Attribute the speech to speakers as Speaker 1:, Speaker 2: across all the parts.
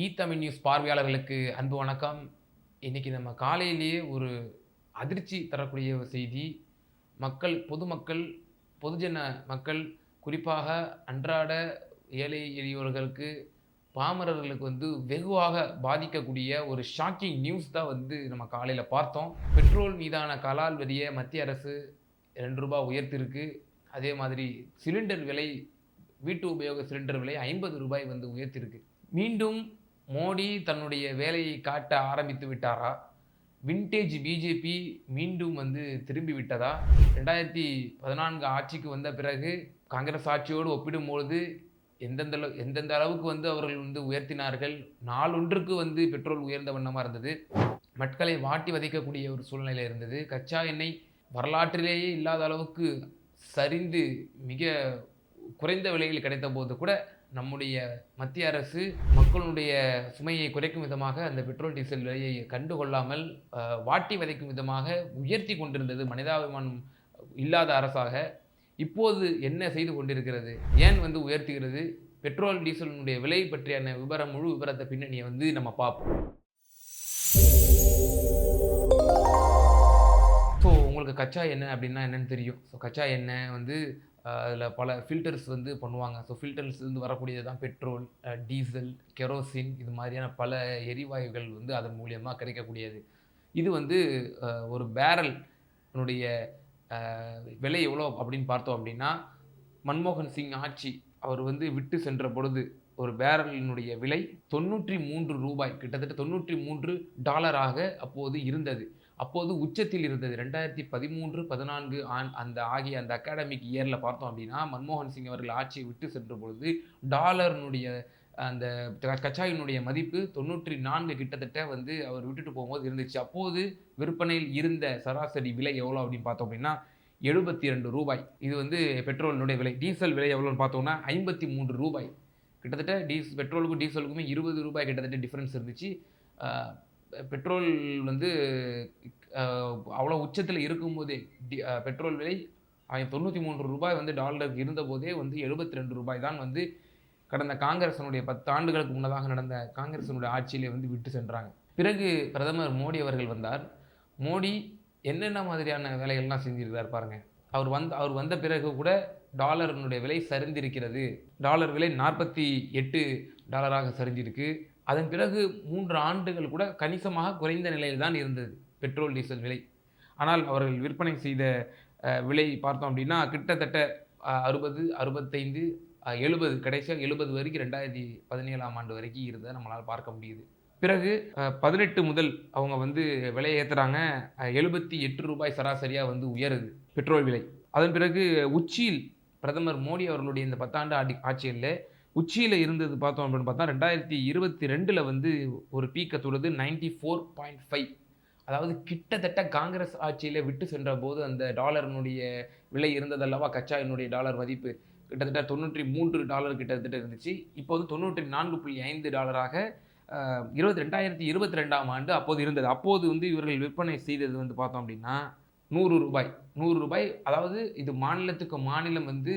Speaker 1: ஈ Tamil news பார்வையாளர்களுக்கு அன்பு வணக்கம். இன்றைக்கி நம்ம காலையிலேயே ஒரு அதிர்ச்சி தரக்கூடிய ஒரு செய்தி. மக்கள் பொதுமக்கள் பொதுஜன மக்கள் குறிப்பாக அன்றாட ஏழை எளியோர்களுக்கு பாமரர்களுக்கு வந்து வெகுவாக பாதிக்கக்கூடிய ஒரு ஷாக்கிங் நியூஸ் தான் வந்து நம்ம காலையில் பார்த்தோம். பெட்ரோல் மீதான கலால் வரியை மத்திய அரசு ரெண்டு ரூபாய் உயர்த்திருக்கு. அதே மாதிரி சிலிண்டர் விலை வீட்டு உபயோக சிலிண்டர் விலை ஐம்பது ரூபாய் வந்து உயர்த்திருக்கு. மீண்டும் மோடி தன்னுடைய வேலையை காட்ட ஆரம்பித்து விட்டாரா? வின்டேஜ் பிஜேபி மீண்டும் வந்து திரும்பி விட்டதா? ரெண்டாயிரத்தி பதினான்கு ஆட்சிக்கு வந்த பிறகு காங்கிரஸ் ஆட்சியோடு ஒப்பிடும்பொழுது எந்தெந்த எந்தெந்த அளவுக்கு வந்து அவர்கள் வந்து உயர்த்தினார்கள்? நாளொன்றுக்கு வந்து பெட்ரோல் உயர்ந்த வண்ணமாக இருந்தது. மக்களை வாட்டி வதைக்கக்கூடிய ஒரு சூழ்நிலை இருந்தது. கச்சா எண்ணெய் வரலாற்றிலேயே இல்லாத அளவுக்கு சரிந்து மிக குறைந்த விலையில் கிடைத்த போது கூட நம்முடைய மத்திய அரசு மக்களுடைய சுமையை குறைக்கும் விதமாக அந்த பெட்ரோல் டீசல் விலையை கண்டுகொள்ளாமல் வாட்டி வதைக்கும் விதமாக உயர்த்தி கொண்டிருந்தது மனிதாபிமானம் இல்லாத அரசாக. இப்போது என்ன செய்து கொண்டிருக்கிறது? ஏன் வந்து உயர்த்துகிறது? பெட்ரோல் டீசலினுடைய விலை பற்றியான விவரம் முழு விவரத்தை பின்னணியை வந்து நம்ம பார்ப்போம். ஸோ உங்களுக்கு கச்சா எண்ணெய் அப்படின்னா என்னன்னு தெரியும். ஸோ கச்சா எண்ணெய் வந்து அதில் பல ஃபில்டர்ஸ் வந்து பண்ணுவாங்க. ஸோ ஃபில்டர்ஸ்லேருந்து வரக்கூடியது தான் பெட்ரோல் டீசல் கெரோசின் இது மாதிரியான பல எரிவாயுகள் வந்து அதன் மூலியமாக கிடைக்கக்கூடியது. இது வந்து ஒரு பேரல்னுடைய விலை எவ்வளோ அப்படின்னு பார்த்தோம் அப்படின்னா மன்மோகன் சிங் ஆட்சி அவர் வந்து விட்டு சென்ற பொழுது ஒரு பேரலினுடைய விலை தொண்ணூற்றி மூன்று ரூபாய். கிட்டத்தட்ட தொண்ணூற்றி மூன்று டாலராக அப்போது இருந்தது. அப்போது உச்சத்தில் இருந்தது. ரெண்டாயிரத்தி பதிமூன்று பதினான்கு ஆண் அந்த ஆகிய அந்த அகாடமிக் இயரில் பார்த்தோம் அப்படின்னா மன்மோகன் சிங் அவர்கள் ஆட்சியை விட்டு சென்ற பொழுது டாலர்னுடைய அந்த கச்சாயினுடைய மதிப்பு தொண்ணூற்றி நான்கு கிட்டத்தட்ட வந்து அவர் விட்டுட்டு போகும்போது இருந்துச்சு. அப்போது விற்பனையில் இருந்த சராசரி விலை எவ்வளோ அப்படின்னு பார்த்தோம் அப்படின்னா எழுபத்தி ரெண்டு ரூபாய். இது வந்து பெட்ரோலினுடைய விலை. டீசல் விலை எவ்வளோன்னு பார்த்தோம்னா ஐம்பத்தி மூன்று ரூபாய். கிட்டத்தட்ட டீஸ் பெட்ரோலுக்கும் டீசலுக்குமே இருபது ரூபாய் கிட்டத்தட்ட டிஃப்ரென்ஸ் இருந்துச்சு. பெட்ரோல் வந்து அவ்வளோ உச்சத்தில் இருக்கும்போதே பெட்ரோல் விலை ஆயிரத்தி தொண்ணூற்றி மூன்று ரூபாய் வந்து டாலருக்கு இருந்தபோதே வந்து எழுபத்தி ரெண்டு ரூபாய் தான் வந்து கடந்த காங்கிரசனுடைய பத்து ஆண்டுகளுக்கு முன்னதாக நடந்த காங்கிரஸினுடைய ஆட்சியிலே வந்து விட்டு சென்றாங்க. பிறகு பிரதமர் மோடி அவர்கள் வந்தார். மோடி என்னென்ன மாதிரியான வேலைகள்லாம் செஞ்சிருக்கார் பாருங்க. அவர் வந்த அவர் வந்த பிறகு கூட டாலரினுடைய விலை சரிந்திருக்கிறது. டாலர் விலை நாற்பத்தி எட்டு டாலராக சரிஞ்சிருக்கு. அதன் பிறகு மூன்று ஆண்டுகள் கூட கணிசமாக குறைந்த நிலையில் தான் இருந்தது. பெட்ரோல் டீசல் விலை. ஆனால் அவர்கள் விற்பனை செய்த விலை பார்த்தோம் அப்படின்னா கிட்டத்தட்ட அறுபது அறுபத்தைந்து எழுபது கடைசியாக எழுபது வரைக்கும் ரெண்டாயிரத்தி பதினேழாம் ஆண்டு வரைக்கும் இருந்ததை நம்மளால் பார்க்க முடியுது. பிறகு பதினெட்டு முதல் அவங்க வந்து விலை ஏற்றுறாங்க எழுபத்தி எட்டு ரூபாய் சராசரியாக வந்து உயருது பெட்ரோல் விலை. அதன் பிறகு உச்சியில் பிரதமர் மோடி அவர்களுடைய இந்த பத்தாண்டு ஆடி ஆட்சியில் உச்சியில் இருந்தது பார்த்தோம் அப்படின்னு பார்த்தா ரெண்டாயிரத்தி இருபத்தி ரெண்டில் வந்து ஒரு பீக்கை தொழுது நைன்டி ஃபோர் பாயிண்ட் ஃபைவ் அதாவது கிட்டத்தட்ட காங்கிரஸ் ஆட்சியில் விட்டு சென்ற போது அந்த டாலரினுடைய விலை இருந்ததல்லவா கச்சா என்னுடைய டாலர் மதிப்பு கிட்டத்தட்ட தொண்ணூற்றி மூன்று டாலர் கிட்டத்தட்ட இருந்துச்சு. இப்போ வந்து தொண்ணூற்றி நான்கு புள்ளி ஐந்து டாலராக இருபத்தி ரெண்டாயிரத்தி இருபத்தி ரெண்டாம் ஆண்டு அப்போது இருந்தது. அப்போது வந்து இவர்கள் விற்பனை செய்தது வந்து பார்த்தோம் அப்படின்னா நூறு ரூபாய். நூறு ரூபாய் அதாவது இது மாநிலத்துக்கு மாநிலம் வந்து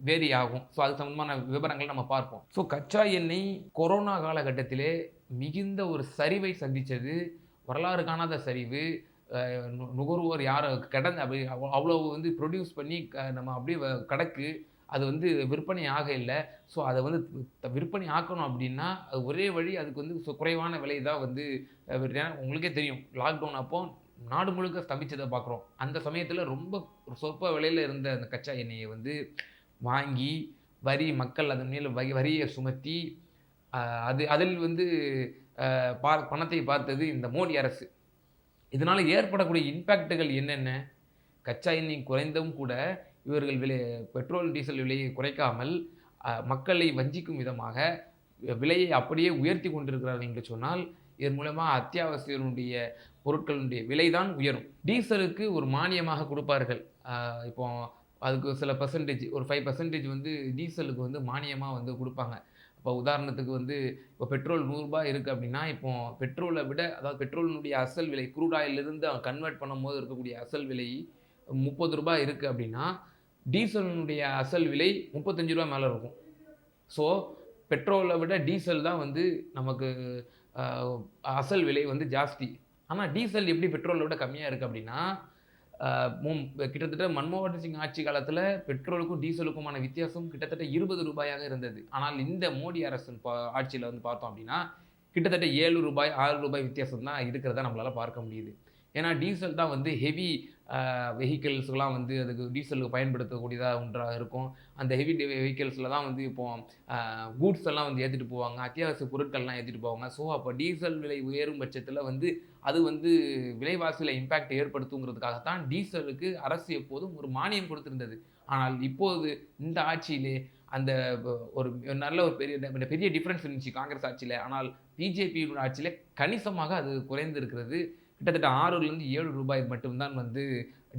Speaker 1: வேரி ஆகும் ஸோ அது சம்பந்தமான விவரங்கள் நம்ம பார்ப்போம். ஸோ கச்சா எண்ணெய் கொரோனா காலகட்டத்திலே மிகுந்த ஒரு சரிவை சந்தித்தது வரலாறு காணாத சரிவு. நுகர்வோர் யார் கடந்த அப்படி அவ்வளோ வந்து ப்ரொடியூஸ் பண்ணி க- நம்ம அப்படியே வ- கிடக்கு. அது வந்து விற்பனை ஆக இல்லை. ஸோ அதை வந்து விற்பனை ஆக்கணும் அப்படின்னா அது ஒரே வழி அதுக்கு வந்து குறைவான விலை தான் வந்து உங்களுக்கே தெரியும். லாக்டவுன் அப்போ நாடு முழுக்க ஸ்தம்பிச்சதை பார்க்குறோம். அந்த சமயத்தில் ரொம்ப ஒரு சொற்ப விலையில் இருந்த அந்த கச்சா எண்ணெயை வந்து வாங்கி வரி மக்கள் அதன் மேல் வரி வரியை சுமத்தி அது அதில் வந்து பா பணத்தை பார்த்தது இந்த மோடி அரசு. இதனால் ஏற்படக்கூடிய இம்பேக்ட்டுகள் என்னென்ன? கச்சா எண்ணெய் குறைந்தும் கூட இவர்கள் விலை பெட்ரோல் டீசல் விலையை குறைக்காமல் மக்களை வஞ்சிக்கும் விதமாக விலையை அப்படியே உயர்த்தி கொண்டிருக்கிறார்கள் என்று சொன்னால் இதன் மூலமாக அத்தியாவசியனுடைய பொருட்களுடைய விலை தான் உயரும். டீசலுக்கு ஒரு மானியமாக கொடுப்பார்கள். இப்போ அதுக்கு சில பர்சன்டேஜ் ஒரு ஃபைவ் பர்சன்டேஜ் வந்து டீசலுக்கு வந்து மானியமாக வந்து கொடுப்பாங்க. இப்போ உதாரணத்துக்கு வந்து இப்போ பெட்ரோல் நூறுரூபா இருக்குது அப்படின்னா இப்போ பெட்ரோலை விட அதாவது பெட்ரோலினுடைய அசல் விலை க்ரூட் ஆயிலிருந்து கன்வெர்ட் பண்ணும்போது இருக்கக்கூடிய அசல் விலை முப்பது ரூபாய் இருக்குது அப்படின்னா டீசலினுடைய அசல் விலை முப்பத்தஞ்சு ரூபா மேலே இருக்கும். ஸோ பெட்ரோலை விட டீசல் தான் வந்து நமக்கு அசல் விலை வந்து ஜாஸ்தி. ஆனால் டீசல் எப்படி பெட்ரோலை விட கம்மியாக இருக்குது அப்படின்னா கிட்டத்தட்ட மன்மோகன் சிங் ஆட்சி காலத்தில் பெட்ரோலுக்கும் டீசலுக்குமான வித்தியாசம் கிட்டத்தட்ட இருபது ரூபாயாக இருந்தது. ஆனால் இந்த மோடி அரசு ஆட்சியில் வந்து பார்த்தோம் அப்படின்னா கிட்டத்தட்ட ஏழு ரூபாய் ஆறு ரூபாய் வித்தியாசம் தான் இருக்கிறத நம்மளால் பார்க்க முடியுது. ஏன்னா டீசல் தான் வந்து ஹெவி வெஹிக்கிள்ஸ்லாம் வந்து அதுக்கு டீசலுக்கு பயன்படுத்தக்கூடியதாக ஒன்றாக இருக்கும். அந்த ஹெவி வெஹிக்கிள்ஸில் தான் வந்து இப்போ கூட்ஸ் எல்லாம் வந்து ஏற்றிட்டு போவாங்க அத்தியாவசிய பொருட்கள்லாம் ஏற்றிட்டு போவாங்க. ஸோ அப்போ டீசல் விலை உயரும் பட்சத்தில் வந்து அது வந்து விலைவாசியில் இம்பேக்ட் ஏற்படுத்துங்கிறதுக்காகத்தான் டீசலுக்கு அரசு எப்போதும் ஒரு மானியம் கொடுத்துருந்தது. ஆனால் இப்போது இந்த ஆட்சியிலே அந்த ஒரு நல்ல ஒரு பெரிய பெரிய டிஃப்ரென்ஸ் இருந்துச்சு காங்கிரஸ் ஆட்சியில். ஆனால் பிஜேபியோட ஆட்சியில் கணிசமாக அது குறைந்திருக்கிறது. கிட்டத்தட்ட ஆறுலேருந்து ஏழு ரூபாய் மட்டும்தான் வந்து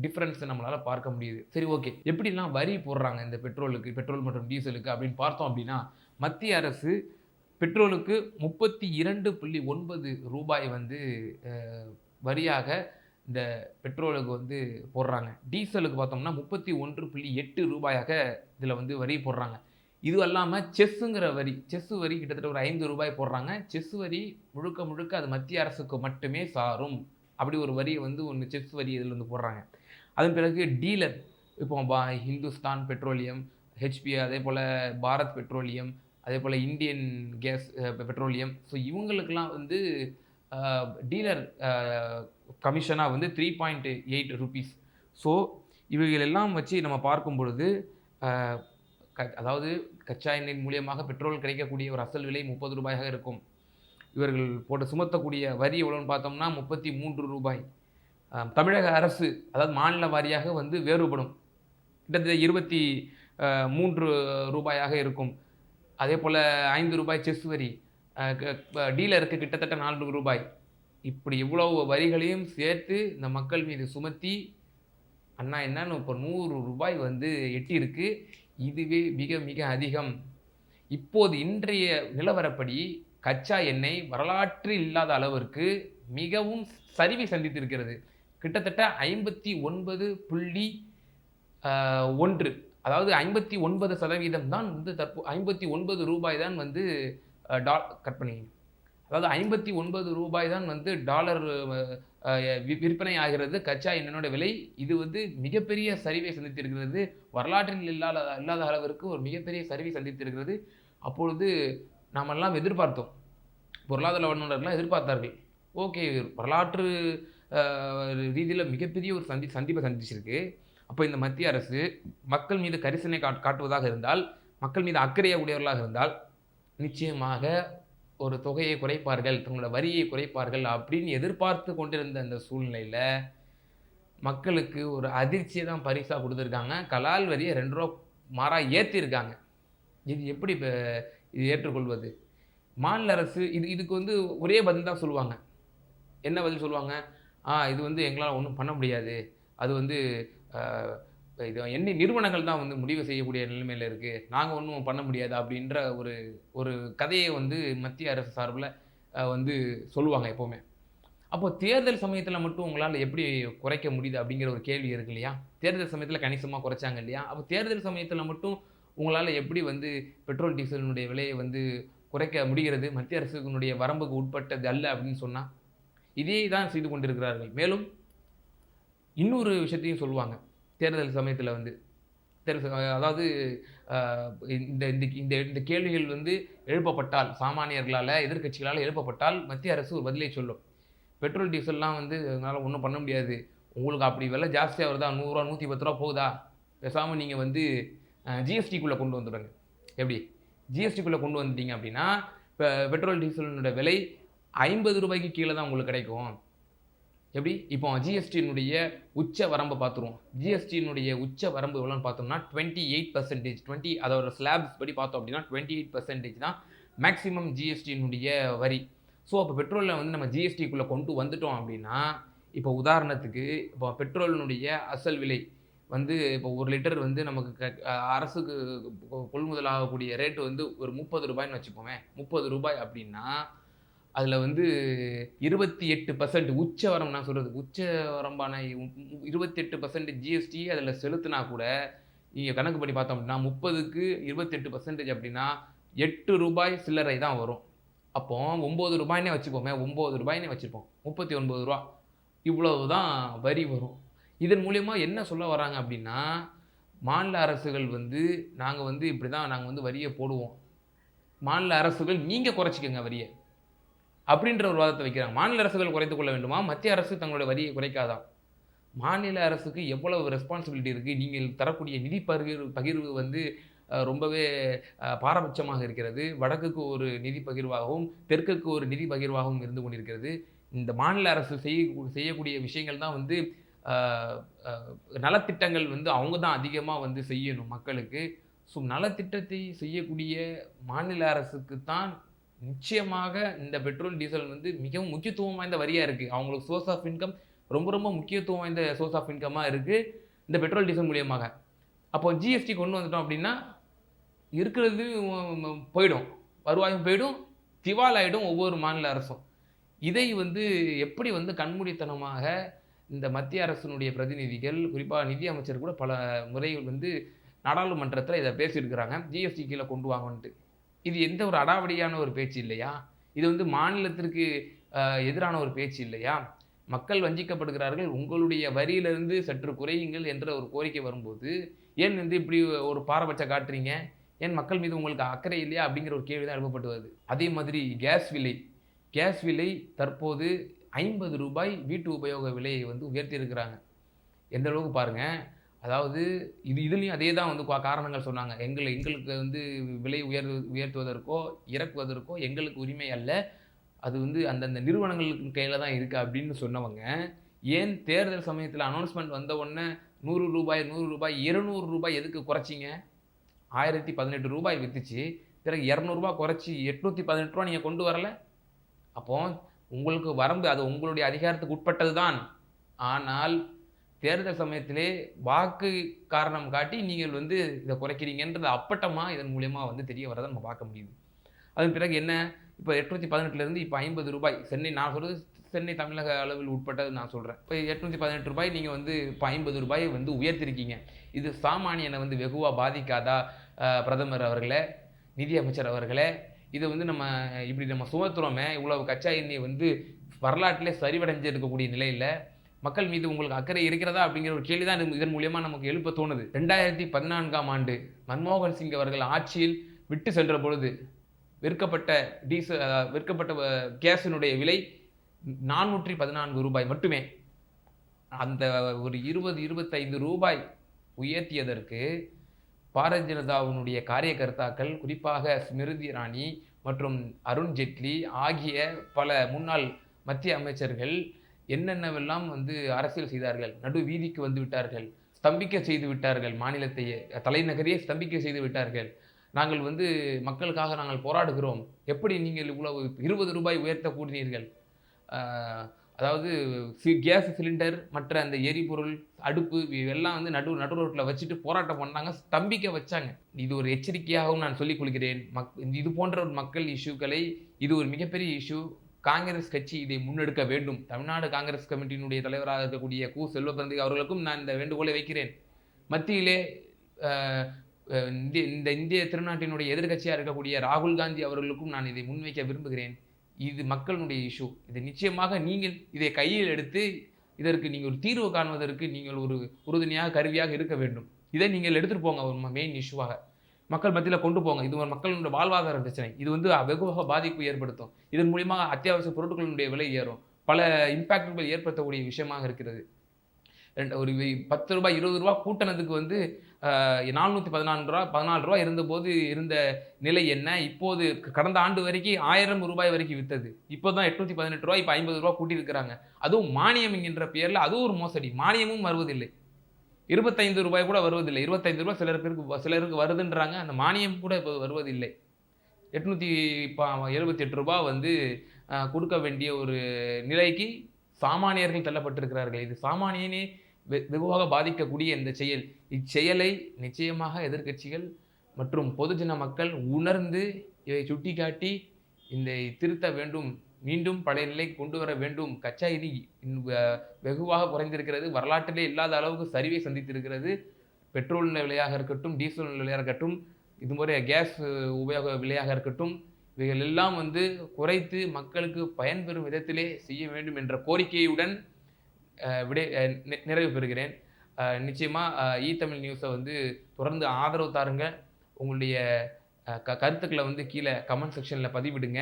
Speaker 1: டிஃப்ரென்ஸ் நம்மளால் பார்க்க முடியுது. சரி ஓகே. எப்படிலாம் வரி போடுறாங்க இந்த பெட்ரோலுக்கு பெட்ரோல் மற்றும் டீசலுக்கு அப்படின்னு பார்த்தோம் அப்படின்னா மத்திய அரசு பெட்ரோலுக்கு முப்பத்தி இரண்டு புள்ளி ஒன்பது ரூபாய் வந்து வரியாக இந்த பெட்ரோலுக்கு வந்து போடுறாங்க. டீசலுக்கு பார்த்தோம்னா முப்பத்தி ஒன்று புள்ளி எட்டு ரூபாயாக இதில் வந்து வரி போடுறாங்க. இது அல்லாமல் செஸ்ஸுங்கிற வரி செஸ் வரி கிட்டத்தட்ட ஒரு ஐந்து ரூபாய் போடுறாங்க. செஸ் வரி முழுக்க முழுக்க அது மத்திய அரசுக்கு மட்டுமே சாரும். அப்படி ஒரு வரியை வந்து ஒன்று செஸ் வரி இதில் வந்து போடுறாங்க. அதன் பிறகு டீலர் இப்போ பா ஹிந்துஸ்தான் பெட்ரோலியம் ஹெச்பி அதே போல் பாரத் பெட்ரோலியம் அதே போல் இந்தியன் கேஸ் பெட்ரோலியம். ஸோ இவங்களுக்கெல்லாம் வந்து டீலர் கமிஷனாக வந்து three point eight rupees so இவைகளெல்லாம் வச்சு நம்ம பார்க்கும் பொழுது க அதாவது கச்சா எண்ணெய் மூலியமாக பெட்ரோல் கிடைக்கக்கூடிய ஒரு அசல் விலை முப்பது ரூபாயாக இருக்கும். இவர்கள் போட்டு சுமத்தக்கூடிய வரி எவ்வளோன்னு பார்த்தோம்னா முப்பத்தி மூன்று ரூபாய். தமிழக அரசு அதாவது மாநில வாரியாக வந்து வேறுபடும். கிட்டத்தட்ட இருபத்தி மூன்று ரூபாயாக இருக்கும். அதே போல் ஐந்து ரூபாய் செஸ் வரி க- டீலருக்கு கிட்டத்தட்ட நான்கு ரூபாய். இப்படி இவ்வளோ வரிகளையும் சேர்த்து இந்த மக்கள் மீது சுமத்தி அண்ணா என்னன்னு இப்போ நூறு ரூபாய் வந்து எட்டியிருக்கு. இதுவே மிக மிக அதிகம். இப்போது இன்றைய நிலவரப்படி கச்சா எண்ணெய் வரலாற்று இல்லாத அளவிற்கு மிகவும் சரிவை சந்தித்திருக்கிறது. கிட்டத்தட்ட ஐம்பத்தி ஒன்பது புள்ளி ஒன்று அதாவது ஐம்பத்தி ஒன்பது சதவீதம் தான் வந்து தற்போ ஐம்பத்தி ஒன்பது ரூபாய் தான் வந்து டா கட் பண்ணி அதாவது ஐம்பத்தி ஒன்பது ரூபாய் தான் வந்து டாலர் விற்பனை ஆகிறது. கச்சா எண்ணெயோட விலை இது வந்து மிகப்பெரிய சரிவை சந்தித்திருக்கிறது. வரலாற்றில் இல்லாத இல்லாத அளவிற்கு ஒரு மிகப்பெரிய சரிவை சந்தித்திருக்கிறது. அப்பொழுது நாமெல்லாம் எதிர்பார்த்தோம். பொருளாதார வல்லுநர்கள்லாம் எதிர்பார்த்தார்கள். ஓகே வரலாற்று ரீதியில் மிகப்பெரிய ஒரு சந்தி சந்திப்பை சந்திச்சிருக்கு. அப்போ இந்த மத்திய அரசு மக்கள் மீது கரிசனை காட் காட்டுவதாக இருந்தால் மக்கள் மீது அக்கறையை உடையவர்களாக இருந்தால் நிச்சயமாக ஒரு தொகையை குறைப்பார்கள் தங்களோட வரியை குறைப்பார்கள் அப்படின்னு எதிர்பார்த்து கொண்டிருந்த அந்த சூழ்நிலையில் மக்களுக்கு ஒரு அதிர்ச்சியை தான் பரிசாக கொடுத்துருக்காங்க. கலால் வரியை ரெண்டு ரூபா மாறாக ஏற்றிருக்காங்க இது எப்படி இப்போ இது ஏற்றுக்கொள்வது? மாநில அரசு இது இதுக்கு வந்து ஒரே பதில் தான் சொல்லுவாங்க. என்ன பதில் சொல்லுவாங்க? ஆ இது வந்து எங்களால் ஒன்றும் பண்ண முடியாது. அது வந்து இது எண்ணெய் நிறுவனங்கள் தான் வந்து முடிவு செய்யக்கூடிய நிலைமையில் இருக்குது நாங்கள் ஒன்றும் பண்ண முடியாது அப்படின்ற ஒரு ஒரு கதையை வந்து மத்திய அரசு சார்பில் வந்து சொல்லுவாங்க எப்போவுமே. அப்போது தேர்தல் சமயத்தில் மட்டும் உங்களால் எப்படி குறைக்க முடியுது அப்படிங்கிற ஒரு கேள்வி இருக்கு இல்லையா? தேர்தல் சமயத்தில் கணிசமாக குறைச்சாங்க இல்லையா? அப்போ தேர்தல் சமயத்தில் மட்டும் உங்களால் எப்படி வந்து பெட்ரோல் டீசலினுடைய விலையை வந்து குறைக்க முடிகிறது? மத்திய அரசுனுடைய வரம்புக்கு உட்பட்டது அல்ல அப்படின்னு சொன்னால் இதே தான் செய்து கொண்டிருக்கிறார்கள். மேலும் இன்னொரு விஷயத்தையும் சொல்லுவாங்க. தேர்தல் சமயத்தில் வந்து. தேர்தல் அதாவது இந்த இந்த இந்த இந்த கேள்விகள் வந்து எழுப்பப்பட்டால் சாமானியர்களால் எதிர்க்கட்சிகளால் எழுப்பப்பட்டால் மத்திய அரசு ஒரு பதிலை சொல்லும். பெட்ரோல் டீசல்லாம் வந்து எங்களால் ஒன்றும் பண்ண முடியாது. உங்களுக்கு அப்படி விலை ஜாஸ்தியாக வருதா? நூறுரூவா நூற்றி பத்து ரூபா போகுதா? பேசாமல் நீங்கள் வந்து ஜிஎஸ்டிக்குள்ளே கொண்டு வந்துடுங்க எப்படி? ஜிஎஸ்டிக்குள்ளே கொண்டு வந்துட்டீங்க அப்படின்னா இப்போ பெட்ரோல் டீசலினோட விலை ஐம்பது ரூபாய்க்கு கீழே தான் உங்களுக்கு கிடைக்கும். எப்படி? இப்போ ஜிஎஸ்டியினுடைய உச்ச வரம்பை பார்த்துருவோம். ஜிஎஸ்டியினுடைய உச்ச வரம்பு எவ்வளோன்னு பார்த்தோம்னா டுவெண்ட்டி எயிட் பர்சன்டேஜ் டுவெண்ட்டி அதோட ஸ்லாப்ஸ் படி பார்த்தோம் அப்படின்னா டுவெண்ட்டி எயிட் பர்சன்டேஜ் தான் மேக்ஸிமம் ஜிஎஸ்டியினுடைய வரி. ஸோ அப்போ பெட்ரோலில் வந்து நம்ம ஜிஎஸ்டிக்குள்ளே கொண்டு வந்துட்டோம் அப்படின்னா இப்போ உதாரணத்துக்கு இப்போ பெட்ரோலினுடைய அசல் விலை வந்து இப்போ ஒரு லிட்டர் வந்து நமக்கு க- அரசுக்கு கொள்முதலாகக்கூடிய கொள்முதல் ஆகக்கூடிய ரேட்டு வந்து ஒரு முப்பது ரூபாய்னு வச்சுப்போமே முப்பது ரூபாய் அப்படின்னா அதில் வந்து இருபத்தி எட்டு பர்சன்ட் உச்ச வரம் நான் சொல்கிறது உச்ச வரம்பான இருபத்தெட்டு பர்சன்ட் ஜிஎஸ்டி அதில் செலுத்தினா கூட நீங்கள் கணக்கு பண்ணி பார்த்தோம் அப்படின்னா முப்பதுக்கு இருபத்தெட்டு பர்சன்டேஜ் அப்படின்னா எட்டு ரூபாய் சில்லறை தான் வரும். அப்போ ஒம்பது ரூபாய்னே வச்சுப்போமே ஒம்பது ரூபாய்னே வச்சுப்போம் முப்பத்தி ஒன்பது ரூபா. இவ்வளவு தான் வரி வரும். இதன் மூலயமா என்ன சொல்ல வராங்க அப்படின்னா மாநில அரசுகள் வந்து நாங்கள் வந்து இப்படி தான் நாங்கள் வந்து வரியை போடுவோம். மாநில அரசுகள் நீங்கள் குறைச்சிக்கோங்க வரியை. அப்படின்ற ஒரு வாதத்தை வைக்கிறாங்க. மாநில அரசுகள் குறைத்து கொள்ள வேண்டுமா? மத்திய அரசு தங்களுடைய வரியை குறைக்காதா? மாநில அரசுக்கு எவ்வளவு ரெஸ்பான்சிபிலிட்டி இருக்குது நீங்கள் தரக்கூடிய நிதி பகிர்வு பகிர்வு வந்து ரொம்பவே பாரபட்சமாக இருக்கிறது. வடக்குக்கு ஒரு நிதி பகிர்வாகவும் தெற்குக்கு ஒரு நிதி பகிர்வாகவும் இருந்து கொண்டிருக்கிறது. இந்த மாநில அரசு செய்ய செய்யக்கூடிய விஷயங்கள் தான் வந்து நலத்திட்டங்கள் வந்து அவங்க தான் அதிகமாக வந்து செய்யணும் மக்களுக்கு. ஸோ நலத்திட்டத்தை செய்யக்கூடிய மாநில அரசுக்கு தான் நிச்சயமாக இந்த பெட்ரோல் டீசல் வந்து மிகவும் முக்கியத்துவம் வாய்ந்த வரியாக இருக்குது அவங்களுக்கு சோர்ஸ் ஆஃப் இன்கம் ரொம்ப ரொம்ப முக்கியத்துவம் வாய்ந்த சோர்ஸ் ஆஃப் இன்கமாக இருக்குது இந்த பெட்ரோல் டீசல் மூலியமாக. அப்போ ஜிஎஸ்டி கொண்டு வந்துட்டோம் அப்படின்னா இருக்கிறது போயிடும். வருவாயும் போயிடும் திவால் ஆகிடும் ஒவ்வொரு மாநில அரசும். இதை வந்து எப்படி வந்து கண்மூடித்தனமாக இந்த மத்திய அரசினுடைய பிரதிநிதிகள் குறிப்பாக நிதி அமைச்சர் கூட பல முறைகள் வந்து நாடாளுமன்றத்தில் இதை பேசியிருக்கிறாங்க. ஜிஎஸ்டி கீழே கொண்டு வாங்கன்ட்டு. இது எந்த ஒரு அடாவடியான ஒரு பேச்சு இல்லையா? இது வந்து மாநிலத்திற்கு எதிரான ஒரு பேச்சு இல்லையா? மக்கள் வஞ்சிக்கப்படுகிறார்கள் உங்களுடைய வரியிலிருந்து சற்று குறையுங்கள் என்ற ஒரு கோரிக்கை வரும்போது ஏன் வந்து இப்படி ஒரு பாரபட்சம் காட்டுறீங்க? ஏன் மக்கள் மீது உங்களுக்கு அக்கறை இல்லையா? அப்படிங்கிற ஒரு கேள்வி தான் எழுப்பப்பட்டு வருது. அதே மாதிரி கேஸ் விலை. கேஸ் விலை தற்போது ஐம்பது ரூபாய் வீட்டு உபயோக விலையை வந்து உயர்த்தியிருக்கிறாங்க. எந்த அளவுக்கு பாருங்கள் அதாவது இது இதுலேயும் அதே தான் வந்து காரணங்கள் சொன்னாங்க. எங்களை எங்களுக்கு வந்து விலை உயர் உயர்த்துவதற்கோ இறக்குவதற்கோ எங்களுக்கு உரிமை அல்ல. அது வந்து அந்தந்த நிறுவனங்களுக்கு கையில் தான் இருக்குது அப்படின்னு சொன்னவங்க. ஏன் தேர்தல் சமயத்தில் அனௌன்ஸ்மெண்ட் வந்த உடனே நூறு ரூபாய் நூறு ரூபாய் இருநூறு ரூபாய் எதுக்கு குறைச்சிங்க? ஆயிரத்தி பதினெட்டு ரூபாய் விற்றுச்சு பிறகு இரநூறுபா குறைச்சி எட்நூற்றி பதினெட்டு ரூபா நீங்கள் கொண்டு வரல? அப்போது உங்களுக்கு வரம்பு அது உங்களுடைய அதிகாரத்துக்கு உட்பட்டது தான் ஆனால் தேர்தல் சமயத்திலே வாக்கு காரணம் காட்டி நீங்கள் வந்து இதை குறைக்கிறீங்கன்றது அப்பட்டமாக இதன் மூலயமா வந்து தெரிய வரதை நம்ம பார்க்க முடியுது. அதன் பிறகு என்ன? இப்போ எட்நூற்றி பதினெட்டுலேருந்து இப்போ ஐம்பது ரூபாய் சென்னை நான் சொல்கிறது சென்னை தமிழக அளவில் உட்பட்டது நான் சொல்கிறேன் இப்போ எட்நூற்றி பதினெட்டு ரூபாய் நீங்கள் வந்து இப்போ ஐம்பது ரூபாய் வந்து உயர்த்திருக்கீங்க. இது சாமானியனை வந்து வெகுவாக பாதிக்காதா பிரதமர் அவர்களே நிதியமைச்சர் அவர்களை? அவர்களே வந்து நம்ம இப்படி நம்ம சுமத்துறோமே இவ்வளவு கச்சா எண்ணெய் வந்து வரலாற்றிலே சரிவடைஞ்சு இருக்கக்கூடிய நிலையில் மக்கள் மீது உங்களுக்கு அக்கறை இருக்கிறதா அப்படிங்கிற ஒரு கேள்வி தான் இதன் மூலியமாக நமக்கு எழுப்ப தோணுது. ரெண்டாயிரத்தி பதினான்காம் ஆண்டு மன்மோகன் சிங் அவர்கள் ஆட்சியில் விட்டு சென்ற பொழுது விற்கப்பட்ட டீசல் விற்கப்பட்ட கேஸினுடைய விலை நானூற்றி பதினான்கு ரூபாய் மட்டுமே. அந்த ஒரு இருபது இருபத்தைந்து ரூபாய் உயர்த்தியதற்கு பாரதிய ஜனதாவினுடைய காரியகர்த்தாக்கள் குறிப்பாக ஸ்மிருதி இராணி மற்றும் அருண் ஜெட்லி ஆகிய பல முன்னாள் மத்திய அமைச்சர்கள் என்னென்னவெல்லாம் வந்து அரசியல் செய்தார்கள்? நடு வீதிக்கு வந்து விட்டார்கள். ஸ்தம்பிக்க செய்து விட்டார்கள் மாநிலத்தையே. தலைநகரையே ஸ்தம்பிக்க செய்து விட்டார்கள். நாங்கள் வந்து மக்களுக்காக நாங்கள் போராடுகிறோம். எப்படி நீங்கள் இவ்வளவு இருபது ரூபாய் உயர்த்த கூறினீர்கள் அதாவது சி- கேஸ் சிலிண்டர் மற்ற அந்த எரிபொருள் அடுப்பு இதெல்லாம் வந்து நடு நடு ரோட்டில் வச்சுட்டு போராட்டம் பண்ணாங்க ஸ்தம்பிக்க வச்சாங்க. இது ஒரு எச்சரிக்கையாகவும் நான் சொல்லிக் கொள்கிறேன். மக் இது போன்ற ஒரு மக்கள் இஷ்யூக்களை இது ஒரு மிகப்பெரிய இஷ்யூ. காங்கிரஸ் கட்சி இதை முன்னெடுக்க வேண்டும். தமிழ்நாடு காங்கிரஸ் கமிட்டியினுடைய தலைவராக இருக்கக்கூடிய கு. செல்வபிரந்தி அவர்களுக்கும் நான் இந்த வேண்டுகோளை வைக்கிறேன். மத்தியிலே இந்திய இந்த இந்திய திருநாட்டினுடைய எதிர்க்கட்சியாக இருக்கக்கூடிய ராகுல் காந்தி அவர்களுக்கும் நான் இதை முன்வைக்க விரும்புகிறேன். இது மக்களுடைய இஷ்யூ. இது நிச்சயமாக நீங்கள் இதை கையில் எடுத்து இதற்கு நீங்கள் ஒரு தீர்வு காணுவதற்கு நீங்கள் ஒரு உறுதுணையாக கருவியாக இருக்க வேண்டும். இதை நீங்கள் எடுத்துகிட்டு போங்க ஒரு மெயின் இஷ்யூவாக மக்கள் மத்தியில் கொண்டு போங்க. இது ஒரு மக்களுடைய வாழ்வாதார பிரச்சனை. இது வந்து வெகுவாக பாதிப்பு ஏற்படுத்தும். இதன் மூலியமாக அத்தியாவசிய பொருட்களினுடைய விலை ஏறும். பல இம்பாக்டுகள் ஏற்படுத்தக்கூடிய விஷயமாக இருக்கிறது. ரெண்டு ஒரு பத்து ரூபாய் இருபது ரூபா கூட்டினதுக்கு வந்து நானூற்றி பதினான்கு ரூபா பதினாலு ரூபா இருந்தபோது இருந்த நிலை என்ன? இப்போது கடந்த ஆண்டு வரைக்கும் ஆயிரம் ரூபாய் வரைக்கும் விற்றது இப்போ தான் எட்நூற்றி பதினெட்டு ரூபாய் இப்போ ஐம்பது ரூபா கூட்டியிருக்கிறாங்க. அதுவும் மானியம் என்கின்ற பெயரில் அதுவும் ஒரு மோசடி. மானியமும் வருவதில்லை. இருபத்தைந்து ரூபாய் கூட வருவதில்லை. இருபத்தைந்து ரூபாய் சிலர் பேருக்கு சிலருக்கு வருதுன்றாங்க. அந்த மானியம் கூட இப்போ வருவதில்லை. எட்நூற்றி எழுபத்தி எட்டு ரூபாய் வந்து கொடுக்க வேண்டிய ஒரு நிலைக்கு சாமானியர்கள் தள்ளப்பட்டிருக்கிறார்கள். இது சாமானியனே வெ- வெகுவாக பாதிக்கக்கூடிய இந்த செயல். இச்செயலை நிச்சயமாக எதிர்க்கட்சிகள் மற்றும் பொதுஜன மக்கள் உணர்ந்து இதை சுட்டிக்காட்டி இந்த திருத்த வேண்டும். மீண்டும் பழைய நிலை கொண்டு வர வேண்டும். கச்சா எரி இன் வெகுவாக குறைந்திருக்கிறது. வரலாற்றிலே இல்லாத அளவுக்கு சரிவை சந்தித்திருக்கிறது. பெட்ரோல் விலையாக இருக்கட்டும் டீசல் விலையாக இருக்கட்டும் இதுமுறை கேஸ் உபயோக விலையாக இருக்கட்டும் இவைகள் எல்லாம் வந்து குறைத்து மக்களுக்கு பயன்பெறும் விதத்திலே செய்ய வேண்டும் என்ற கோரிக்கையுடன் விடை நிறைவு பெறுகிறேன். நிச்சயமாக இ ஈ தமிழ் நியூஸை வந்து தொடர்ந்து ஆதரவு தாருங்க உங்களுடைய க கருத்துக்களை வந்து கீழே கமெண்ட் செக்ஷனில் பதிவிடுங்க.